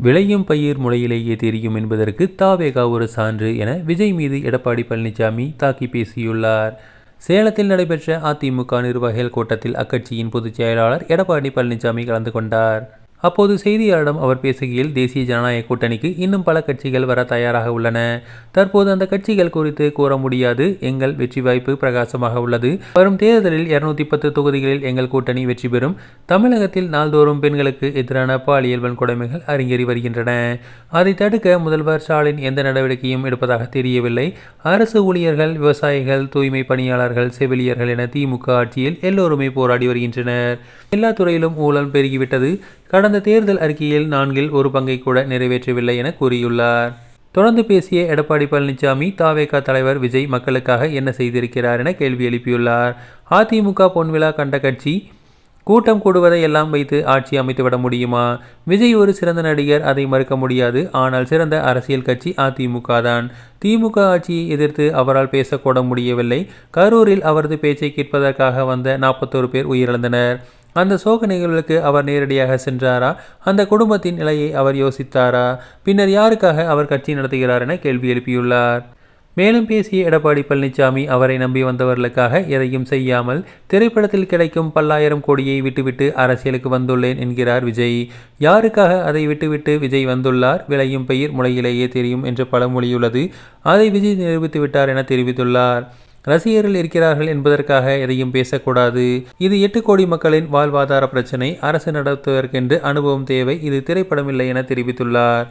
விளையும் பயிர் முளையிலேயே தெரியும் என்பதற்கு தாவேகா ஒரு சான்று என விஜய் மீது எடப்பாடி பழனிசாமி தாக்கி பேசியுள்ளார். சேலத்தில் நடைபெற்ற அதிமுக நிர்வாகிகள் கூட்டத்தில் அக்கட்சியின் பொதுச் செயலாளர் எடப்பாடி பழனிசாமி கலந்து கொண்டார். அப்போது செய்தியாளரிடம் அவர் பேசுகையில் தேசிய ஜனநாயக கூட்டணிக்கு இன்னும் பல கட்சிகள் வர தயாராக உள்ளன. தற்போது அந்த கட்சிகள் குறித்து கூற முடியாது. எங்கள் வெற்றி வாய்ப்பு பிரகாசமாக உள்ளது. வரும் தேர்தலில் இருநூத்தி பத்து தொகுதிகளில் எங்கள் கூட்டணி வெற்றி பெறும். தமிழகத்தில் நாள்தோறும் பெண்களுக்கு எதிரான பாலியல் வன்கொடுமைகள் அரங்கேறி வருகின்றன. அதை தடுக்க முதல்வர் ஸ்டாலின் எந்த நடவடிக்கையும் எடுப்பதாக தெரியவில்லை. அரசு ஊழியர்கள் விவசாயிகள் தூய்மை பணியாளர்கள் செவிலியர்கள் என திமுக ஆட்சியில் எல்லோருமே போராடி வருகின்றனர். எல்லா துறையிலும் ஊழல் பெருகிவிட்டது. கடந்த தேர்தல் அறிக்கையில் நான்கில் ஒரு பங்கை கூட நிறைவேற்றவில்லை என கூறியுள்ளார். தொடர்ந்து பேசிய எடப்பாடி பழனிசாமி தாவேகா தலைவர் விஜய் மக்களுக்காக என்ன செய்திருக்கிறார் என கேள்வி எழுப்பியுள்ளார். அதிமுக பொன்விழா கண்ட கட்சி கூட்டம் கூடுவதை எல்லாம் வைத்து ஆட்சி அமைத்துவிட முடியுமா? விஜய் ஒரு சிறந்த நடிகர் அதை மறுக்க முடியாது. ஆனால் சிறந்த அரசியல் கட்சி அதிமுக தான். திமுக ஆட்சியை எதிர்த்து அவரால் பேசக்கூட முடியவில்லை. கரூரில் அவரது பேச்சை கேட்பதற்காக வந்த நாற்பத்தோரு பேர் உயிரிழந்தனர். அந்த சோக நிகழ்வுக்கு அவர் நேரடியாக சென்றாரா? அந்த குடும்பத்தின் நிலையை அவர் யோசித்தாரா? பின்னர் யாருக்காக அவர் கட்சி நடத்துகிறார் என கேள்வி எழுப்பியுள்ளார். மேலும் பேசிய எடப்பாடி பழனிசாமி அவரை நம்பி வந்தவர்களுக்காக எதையும் செய்யாமல் திரைப்படத்தில் கிடைக்கும் பல்லாயிரம் கோடியை விட்டுவிட்டு அரசியலுக்கு வந்துள்ளேன் என்கிறார் விஜய். யாருக்காக அதை விட்டுவிட்டு விஜய் வந்துள்ளார்? விளையும் பயிர் முளையிலேயே தெரியும் என்று பழமொழியுள்ளது அதை விஜய் நிரூபித்து விட்டார் என தெரிவித்துள்ளார். ரசிகர்கள் இருக்கிறார்கள் என்பதற்காக எதையும் பேசக்கூடாது. இது எட்டு கோடி மக்களின் வாழ்வாதார பிரச்சனை. அரசு நடத்துவதற்கென்று அனுபவம் தேவை. இது திரைப்படமில்லை என தெரிவித்துள்ளார்.